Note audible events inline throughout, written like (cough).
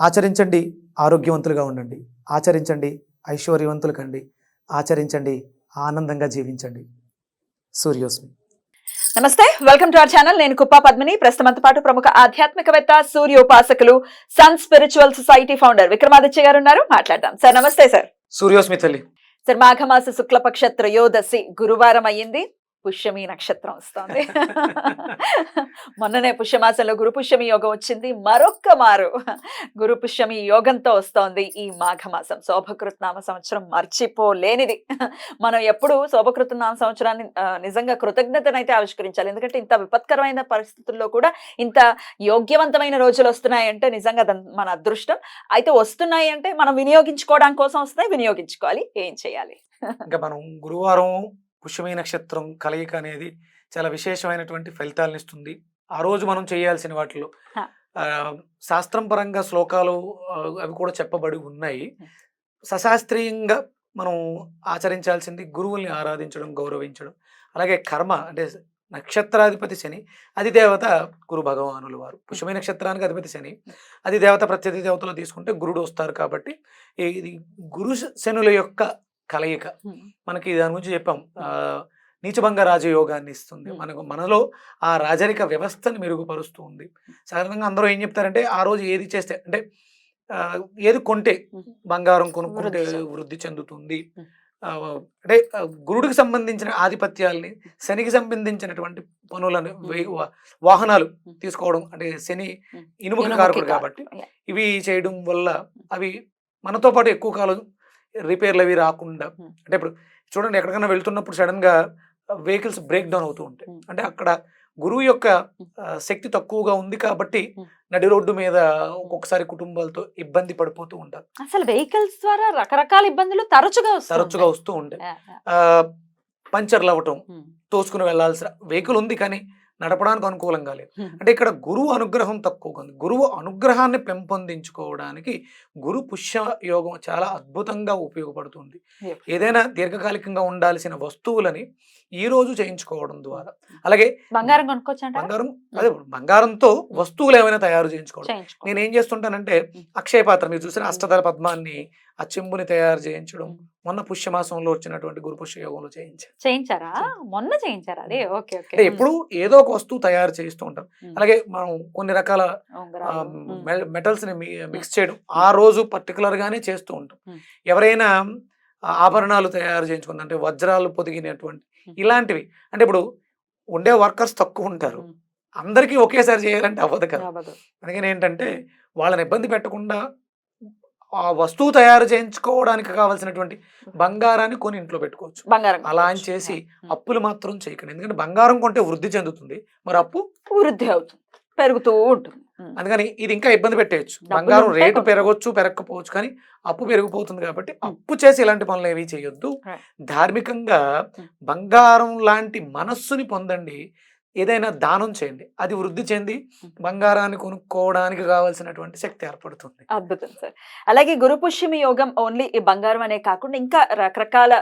ఆచరించండి ఆరోగ్యవంతులుగా ఉండండి. ఆచరించండి ఐశ్వర్యవంతులు కండి ఆచరించండి ఆనందంగా జీవించండి. సూర్యోస్మి. నమస్తే వెల్కమ్ టు అవర్ ఛానల్. నేను కుప్పా పద్మిని. ప్రస్తుతంతో పాటు ప్రముఖ ఆధ్యాత్మికవేత్త సూర్యోపాసకులు sun spiritual society founder Vikramaditya garu ఉన్నారు. మాట్లాడదాం. సార్ నమస్తే సార్. సూర్యోస్మి తల్లి. సార్ మాఘమాస శుక్లపక్ష త్రయోదశి గురువారం అయ్యింది. పుష్యమి నక్షత్రం వస్తోంది. మొన్ననే పుష్యమాసంలో గురు పుష్యమి యోగం వచ్చింది. మరొక్క మారు గురు పుష్యమి యోగంతో వస్తోంది ఈ మాఘమాసం. శోభకృత్ నామ సంవత్సరం మర్చిపోలేనిది. మనం ఎప్పుడు శోభకృత నామ సంవత్సరాన్ని నిజంగా కృతజ్ఞతనైతే ఆవిష్కరించాలి. ఎందుకంటే ఇంత విపత్కరమైన పరిస్థితుల్లో కూడా ఇంత యోగ్యవంతమైన రోజులు వస్తున్నాయంటే నిజంగా మన అదృష్టం. అయితే వస్తున్నాయి అంటే మనం వినియోగించుకోవడం కోసం వస్తున్నాయి. వినియోగించుకోవాలి. ఏం చేయాలి? ఇంకా మనం గురువారం పుష్యమీ నక్షత్రం కలయిక అనేది చాలా విశేషమైనటువంటి ఫలితాలను ఇస్తుంది. ఆ రోజు మనం చేయాల్సిన వాటిలో శాస్త్రం పరంగా శ్లోకాలు అవి కూడా చెప్పబడి ఉన్నాయి. సశాస్త్రీయంగా మనం ఆచరించాల్సింది గురువుల్ని ఆరాధించడం గౌరవించడం. అలాగే కర్మ అంటే నక్షత్రాధిపతి శని అది దేవత గురు భగవానుల వారు. పుష్యమీ నక్షత్రానికి అధిపతి శని అది దేవత ప్రత్యర్థి దేవతలో తీసుకుంటే గురుడు వస్తారు కాబట్టి ఈ- ఇది గురు శనుల యొక్క కలయిక మనకి దాని గురించి చెప్పాం నీచభంగ రాజయోగాన్ని ఇస్తుంది. మనకు మనలో ఆ రాజరిక వ్యవస్థని మెరుగుపరుస్తూ ఉంది సాధారణంగా అందరూ ఏం చెప్తారంటే ఆ రోజు ఏది చేస్తే అంటే ఏది కొంటే. బంగారం కొనుక్కుంటే వృద్ధి చెందు- వృద్ధి చెందుతుంది అంటే గురుడికి సంబంధించిన ఆధిపత్యాల్ని శనికి సంబంధించినటువంటి పనులను వాహనాలు. తీసుకోవడం అంటే శని. ఇనుముకి ఇనుముకి కారకుడు. కాబట్టి. ఇవి చేయడం వల్ల అవి మనతో పాటు ఎక్కువ కాలం రిపేర్లు అవి రాకుండా. అంటే ఇప్పుడు చూడండి ఎక్కడికైనా వెళ్తున్నప్పుడు సడన్గా వెహికల్స్ బ్రేక్ డౌన్ అవుతూ ఉంటాయి. అంటే అక్కడ గురువు యొక్క శక్తి తక్కువగా ఉంది కాబట్టి. నడి రోడ్డు మీద ఒక్కొక్కసారి కుటుంబాలతో ఇబ్బంది పడిపోతూ ఉంటారు అసలు వెహికల్స్ ద్వారా రకరకాల ఇబ్బందులు తరచుగా తరచుగా. వస్తూ ఉంటాయి పంచర్లు అవ్వటం. తోసుకుని వెళ్ళాల్సిన వెహికల్ ఉంది కానీ నడపడానికి అనుకూలంగా లేదు. అంటే ఇక్కడ గురువు అనుగ్రహం తక్కువగా ఉంది గురువు అనుగ్రహాన్ని పెంపొందించుకోవడానికి గురు పుష్య యోగం చాలా అద్భుతంగా ఉపయోగపడుతుంది. ఏదైనా దీర్ఘకాలికంగా ఉండాల్సిన వస్తువులని ఈ రోజు చేయించుకోవడం ద్వారా అలాగే బంగారం కొనుక్కోవచ్చు? బంగారం అదే బంగారంతో వస్తువులు ఏమైనా తయారు చేయించుకోవడం చేయించుకో నేను ఏం చేస్తుంటానంటే. అక్షయ పాత్ర మీరు చూసిన అష్టదళ పద్మాన్ని ఆ చెంబుని తయారు చేయించడం. మొన్న పుష్యమాసంలో వచ్చినటువంటి గురు పుష్య యోగంలో చేయించారా చేయించాను. మొన్న చేయించారా అదే ఓకే అంటే ఎప్పుడు ఏదో ఒక వస్తువు తయారు చేస్తూ ఉంటాం. అలాగే మనం కొన్ని రకాల. మెటల్స్ని మిక్స్ చేయడం ఆ రోజు పర్టికులర్ గానే చేస్తూ ఉంటాం. ఎవరైనా ఆభరణాలు తయారు చేయించుకుంది అంటే వజ్రాలు పొదిగినటువంటి. ఇలాంటివి అంటే ఇప్పుడు ఉండే వర్కర్స్ తక్కువ ఉంటారు. అందరికీ ఒకేసారి చేయాలంటే అవ్వదు కదా. అందుకని ఏంటంటే వాళ్ళని ఇబ్బంది పెట్టకుండా ఆ వస్తువు తయారు చేయించుకోవడానికి కావాల్సినటువంటి బంగారాన్ని కొని ఇంట్లో పెట్టుకోవచ్చు బంగారం అలా అని. చేసి. అప్పులు మాత్రం చేయకండి ఎందుకంటే బంగారం కొంటే వృద్ధి చెందుతుంది మరి అప్పు వృద్ధి అవుతుంది పెరుగుతూ ఉంటుంది. అందుకని ఇది ఇంకా ఇబ్బంది పెట్టేయచ్చు బంగారం రేటు. పెరగొచ్చు పెరగకపోవచ్చు కానీ అప్పు పెరిగిపోతుంది కాబట్టి అప్పు చేసి ఇలాంటి పనులు ఏవి చేయొద్దు. ధార్మికంగా. బంగారం లాంటి మనస్సుని పొందండి ఏదైనా దానం చేయండి అది వృద్ధి చెంది. బంగారాన్ని కొనుక్కోవడానికి కావాల్సినటువంటి శక్తి ఏర్పడుతుంది అద్భుతం సార్ అలాగే గురు పుష్యమి యోగం ఓన్లీ ఈ బంగారం అనే కాకుండా ఇంకా రకరకాల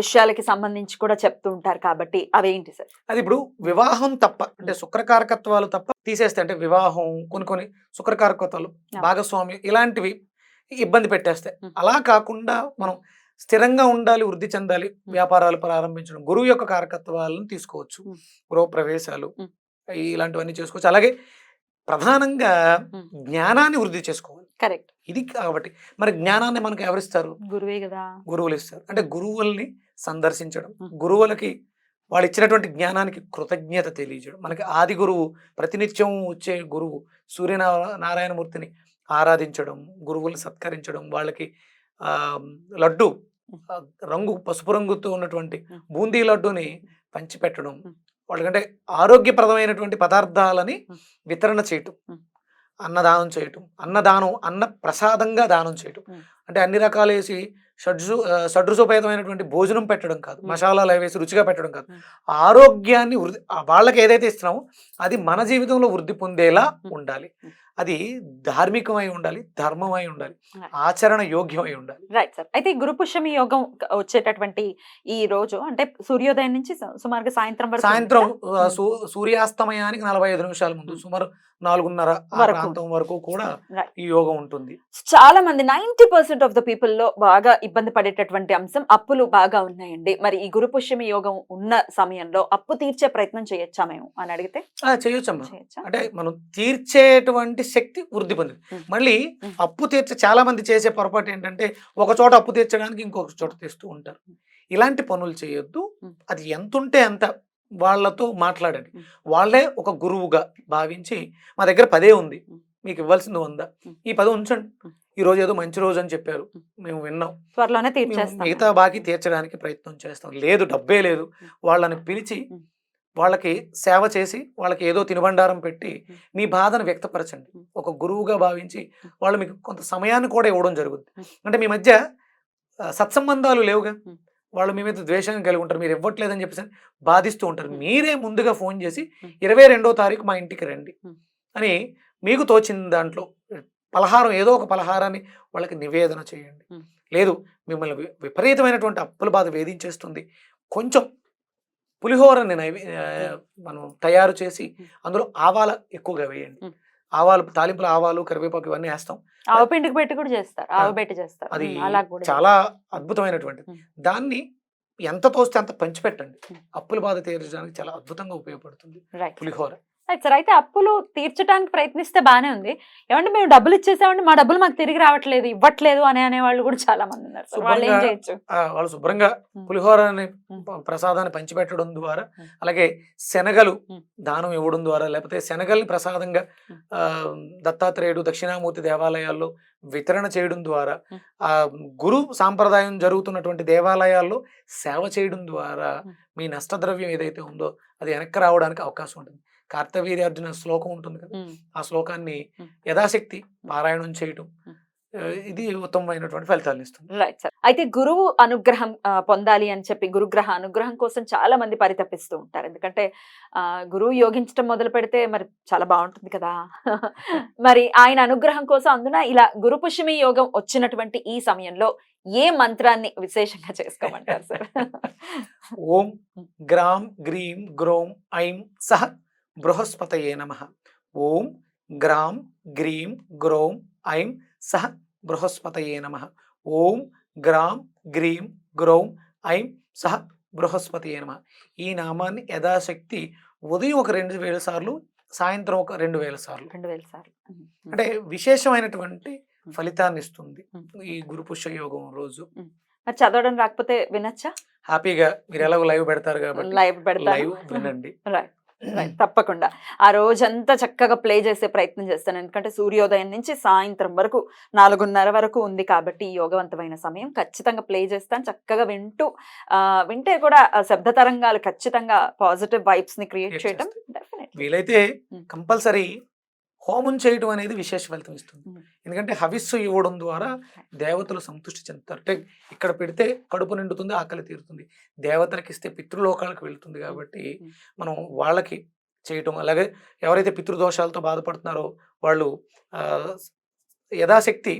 విషయాలకి సంబంధించి కూడా చెప్తూ ఉంటారు కాబట్టి అవేంటి సార్ అది ఇప్పుడు వివాహం తప్ప అంటే శుక్రకారకత్వాలు తప్ప తీసేస్తే అంటే వివాహం కొన్ని కొన్ని శుక్రకారకత్వాలు Yeah. భాగస్వామ్యం ఇలాంటివి ఇబ్బంది పెట్టేస్తాయి. అలా కాకుండా మనం స్థిరంగా ఉండాలి వృద్ధి చెందాలి వ్యాపారాలు ప్రారంభించడం గురువు యొక్క కారకత్వాలను తీసుకోవచ్చు. గృహ ప్రవేశాలు. ఇలాంటివన్నీ చేసుకోవచ్చు అలాగే ప్రధానంగా. జ్ఞానాన్ని వృద్ధి చేసుకోవాలి కరెక్ట్ ఇది కాబట్టి మరి జ్ఞానాన్ని మనకు ఎవరిస్తారు గురువే కదా గురువులు ఇస్తారు అంటే గురువుల్ని సందర్శించడం. గురువులకి వాళ్ళు ఇచ్చినటువంటి జ్ఞానానికి కృతజ్ఞత తెలియజేయడం మనకి ఆది గురువు ప్రతినిత్యం వచ్చే గురువు సూర్యనారా- నారాయణమూర్తిని ఆరాధించడం గురువుల్ని సత్కరించడం వాళ్ళకి లడ్డు రంగు పసుపు రంగుతో ఉన్నటువంటి. బూందీ లడ్డుని పంచిపెట్టడం. వాళ్ళకంటే ఆరోగ్యప్రదమైనటువంటి పదార్థాలని. వితరణ చేయటం. అన్నదానం చేయటం అన్నదానం అన్న ప్రసాదంగా దానం చేయటం. అంటే అన్ని రకాలు వేసి షడ్జు షడ్రుసోపేతమైనటువంటి భోజనం పెట్టడం కాదు. మసాలాలు అవి వేసి రుచిగా పెట్టడం కాదు. ఆరోగ్యాన్ని వృద్ధి వాళ్ళకి ఏదైతే ఇస్తున్నామో అది మన జీవితంలో వృద్ధి పొందేలా. ఉండాలి. అది ధార్మికమై ఉండాలి ధర్మమై ఉండాలి. ఆచరణ యోగ్యమై ఉండాలి రైట్ సార్ అయితే ఈ గురు పుష్యమి యోగం వచ్చేటటువంటి ఈ రోజు అంటే సూర్యోదయం నుంచి సుమారుగా సాయంత్రం వరకు సాయంత్రం సూర్యాస్తమయానికి నలభై ఐదు నిమిషాల ముందు. సుమారు నాలుగున్నర. ప్రాంతం వరకు కూడా. ఈ యోగం ఉంటుంది చాలా మంది నైన్టీ పర్సెంట్ ఆఫ్ ద పీపుల్లో బాగా ఇబ్బంది పడేటటువంటి అంశం అప్పులు బాగా ఉన్నాయండి మరి ఈ గురు పుష్యమి యోగం ఉన్న సమయంలో అప్పు తీర్చే ప్రయత్నం చేయొచ్చా మేము అని అడిగితే చేయొచ్చమ్మా చేయొచ్చా అంటే మనం తీర్చేటువంటి శక్తి వృద్ధి పొందింది ఉమ్. మళ్ళీ. అప్పు తీర్చే చాలా మంది చేసే పొరపాటు ఏంటంటే ఒక చోట అప్పు తీర్చడానికి ఇంకొక చోట తీస్తూ ఉంటారు ఇలాంటి పనులు చేయొద్దు. అది ఎంత ఉంటే అంత వాళ్ళతో మాట్లాడండి. వాళ్ళే ఒక గురువుగా భావించి మా దగ్గర పదే ఉంది. మీకు ఇవ్వాల్సింది వంద ఉమ్. ఈ పది ఉంచండి. ఈ రోజు ఏదో మంచి రోజు అని చెప్పారు. మేము విన్నాం త్వరలోనే తీర్చేస్తాం మిగతా బాకీ తీర్చడానికి ప్రయత్నం చేస్తాం లేదు డబ్బే లేదు. వాళ్ళని పిలిచి. వాళ్ళకి సేవ చేసి వాళ్ళకి ఏదో తినుబండారం పెట్టి. మీ బాధను వ్యక్తపరచండి. ఒక గురువుగా భావించి. వాళ్ళు మీకు కొంత సమయాన్ని కూడా ఇవ్వడం జరుగుతుంది ఉమ్. అంటే మీ మధ్య సత్సంబంధాలు లేవుగా. వాళ్ళు మీ మీద ద్వేషం కలిగి ఉంటారు మీరు ఇవ్వట్లేదని చెప్పేసి బాధిస్తూ ఉంటారు. మీరే ముందుగా ఫోన్ చేసి. ఇరవై రెండో తారీఖు మా ఇంటికి రండి. అని మీకు తోచిన దాంట్లో పలహారం ఏదో ఒక పలహారాన్ని వాళ్ళకి నివేదన చేయండి. లేదు మిమ్మల్ని విపరీతమైనటువంటి అప్పుల బాధ వేధించేస్తుంది కొంచెం పులిహోరని మనం తయారు చేసి. అందులో ఆవాల ఎక్కువగా వేయండి. ఆవాలు తాలింపుల ఆవాలు కరివేపాకు ఇవన్నీ వేస్తాం. ఆవు పిండికి పెట్టి కూడా చేస్తారు. ఆ, ఆవు పెట్టి చేస్తారు. అది చాలా అద్భుతమైనటువంటిది. దాన్ని ఎంత తోస్తే అంత పంచిపెట్టండి. అప్పుల బాధ తీర్చడానికి చాలా అద్భుతంగా ఉపయోగపడుతుంది. పులిహోర. రైట్ సార్ అయితే అప్పులు తీర్చడానికి ప్రయత్నిస్తే బానే ఉంది ఏమంటే మేము డబ్బులు ఇచ్చేసామండి మా డబ్బులు మాకు తిరిగి రావట్లేదు ఇవ్వట్లేదు అని అనే వాళ్ళు కూడా చాలా మంది ఉన్నారు వాళ్ళు ఏం శుభ్రంగా చేయొచ్చు ఆ, వాళ్ళు శుభ్రంగా ఉమ్. పులిహోరని ప్రసాదాన్ని పంచిపెట్టడం ద్వారా. అలాగే శనగలు. దానం ఇవ్వడం ద్వారా లేకపోతే శనగల్ని ప్రసాదంగా దత్తాత్రేయుడు దక్షిణామూర్తి దేవాలయాల్లో వితరణ చేయడం ద్వారా. ఆ గురు సాంప్రదాయం జరుగుతున్నటువంటి దేవాలయాల్లో సేవ చేయడం ద్వారా. మీ నష్టద్రవ్యం ఏదైతే ఉందో అది వెనక్కి రావడానికి అవకాశం ఉంటుంది కార్తవీర్యార్జున శ్లోకం ఉంటుంది కదా. ఆ శ్లోకాన్ని. యథాశక్తి పారాయణం చేయటం ఇది ఉత్తమమైనటువంటి ఫలితాలను ఇస్తుంది. Right sir. అయితే గురువు అనుగ్రహం పొందాలి అని చెప్పి గురుగ్రహ అనుగ్రహం కోసం చాలా మంది పరితపిస్తూ ఉంటారు. ఎందుకంటే ఆ, గురువు యోగించడం మొదలు పెడితే మరి చాలా బాగుంటుంది కదా. (laughs) మరి ఆయన అనుగ్రహం కోసం అందున ఇలా గురు పుష్యమి యోగం వచ్చినటువంటి ఈ సమయంలో ఏ మంత్రాన్ని విశేషంగా చేసుకోమంటారు సార్? (laughs) ఓం గ్రాం గ్రీం గ్రోం ఐం సహ బృహస్పతయే నమ. ఓం గ్రాం గ్రీం గ్రోం ఐం సహ బృహస్పతయే నమ. ఓం గ్రాం గ్రీం గ్రోం ఐం సహ బృహస్పతయే నమ. ఈ నామాన్ని యథాశక్తి ఉదయం ఒక రెండు వేల సార్లు సాయంత్రం ఒక రెండు వేల సార్లు. రెండు వేల సార్లు. అంటే విశేషమైనటువంటి ఫలితాన్ని ఇస్తుంది. ఈ గురు పుష్య యోగం రోజు. మరి చదవడం రాకపోతే వినొచ్చా? హ్యాపీగా మీరు ఎలాగో లైవ్ పెడతారు కాబట్టి లైవ్ పెడతాను లైవ్ వినండి. రైట్. తప్పకుండా. ఆ రోజంతా చక్కగా ప్లే చేసే ప్రయత్నం చేస్తాను. ఎందుకంటే సూర్యోదయం నుంచి సాయంత్రం వరకు నాలుగున్నర వరకు ఉంది కాబట్టి ఈ యోగవంతమైన సమయం. ఖచ్చితంగా ప్లే చేస్తాను. చక్కగా వింటూ వింటే కూడా శబ్ద తరంగాలు ఖచ్చితంగా పాజిటివ్ వైబ్స్ని క్రియేట్ చేయడం. డెఫినెట్ వీలైతే. కంపల్సరీ హోమం చేయడం అనేది విశేష ఫలితం ఇస్తుంది. ఎందుకంటే హవిస్సు ఇవ్వడం ద్వారా దేవతలు సంతృష్టి చెందుతారు. అంటే ఇక్కడ పెడితే కడుపు నిండుతుంది ఆకలి తీరుతుంది. దేవతలకు ఇస్తే పితృలోకాలకు వెళ్తుంది కాబట్టి. మనం వాళ్ళకి చేయటం అలాగే ఎవరైతే పితృదోషాలతో బాధపడుతున్నారో వాళ్ళు యథాశక్తి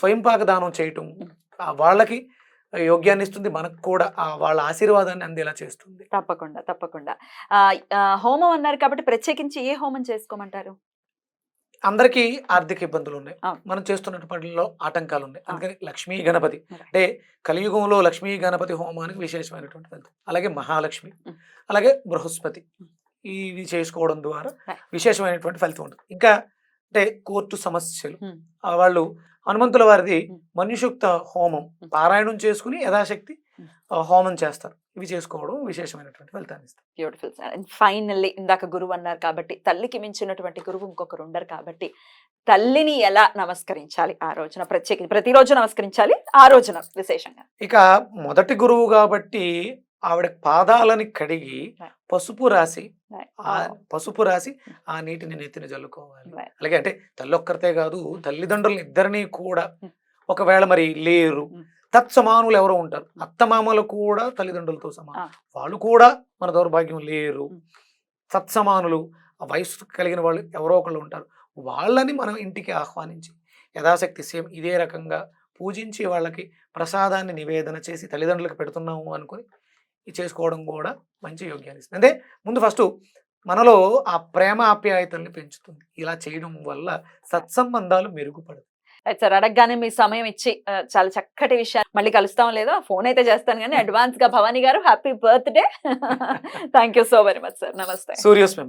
స్వయంపాక దానం చేయటం వాళ్ళకి యోగ్యాన్ని ఇస్తుంది మనకు కూడా ఆ వాళ్ళ ఆశీర్వాదాన్ని అందేలా చేస్తుంది. తప్పకుండా తప్పకుండా. హోమం అన్నారు కాబట్టి ప్రత్యేకించి ఏ హోమం చేసుకోమంటారు? అందరికీ ఆర్థిక ఇబ్బందులు ఉన్నాయి. మనం చేస్తున్న పనుల్లో ఆటంకాలు ఉన్నాయి. అందుకని లక్ష్మీ గణపతి. అంటే కలియుగంలో లక్ష్మీ గణపతి హోమానికి విశేషమైనటువంటి ఫలితం అలాగే మహాలక్ష్మి. అలాగే బృహస్పతి. ఇవి చేసుకోవడం ద్వారా. విశేషమైనటువంటి ఫలితం ఉంటుంది ఇంకా అంటే కోర్టు సమస్యలు వాళ్ళు హనుమంతుల వారిది. మనుషుక్త హోమం. పారాయణం చేసుకుని యథాశక్తి హోమం చేస్తారు ఇవి చేసుకోవడం విశేషమైనటువంటి ఫలితాన్ని ఇస్తారు బ్యూటిఫుల్ అండ్ ఫైనల్లీ ఇందాక గురువు అన్నారు కాబట్టి తల్లికి మించినటువంటి గురువు ఇంకొకరు ఉండరు కాబట్టి తల్లిని ఎలా నమస్కరించాలి ఆ రోజున ప్రత్యేకించి ప్రతిరోజు నమస్కరించాలి ఆ రోజున విశేషంగా ఇక మొదటి గురువు కాబట్టి ఆవిడ పాదాలని కడిగి. పసుపు రాసి. ఆ Oh. పసుపు రాసి ఆ నీటిని నెత్తిన చల్లుకోవాలి Right. అలాగే అంటే తల్లి ఒక్కరితే కాదు తల్లిదండ్రులు ఇద్దరిని కూడా Hmm. ఒకవేళ మరి లేరు Hmm. తత్సమానులు ఎవరో ఉంటారు. అత్తమామలు కూడా తల్లిదండ్రులతో సమానం. వాళ్ళు కూడా మన దౌర్భాగ్యం లేరు. సత్సమానులు వయసు కలిగిన వాళ్ళు ఎవరో ఒకళ్ళు ఉంటారు. వాళ్ళని మనం ఇంటికి ఆహ్వానించి యథాశక్తి సేమ్ ఇదే రకంగా పూజించి వాళ్ళకి ప్రసాదాన్ని నివేదన చేసి తల్లిదండ్రులకు పెడుతున్నాము అనుకుని ఇది చేసుకోవడం కూడా మంచి యోగ్యాన్ని ఇస్తుంది. అంటే ముందు ఫస్ట్ మనలో ఆ ప్రేమ ఆప్యాయతల్ని పెంచుతుంది. ఇలా చేయడం వల్ల సత్సంబంధాలు మెరుగుపడతాయి. రైట్ సార్ అడగగానే మీ సమయం ఇచ్చి చాలా చక్కటి విషయాలు. మళ్ళీ కలుస్తాం లేదో ఫోన్ అయితే చేస్తాను కానీ (laughs) అడ్వాన్స్గా Bhavani garu happy birthday thank you so very much sir నమస్తే.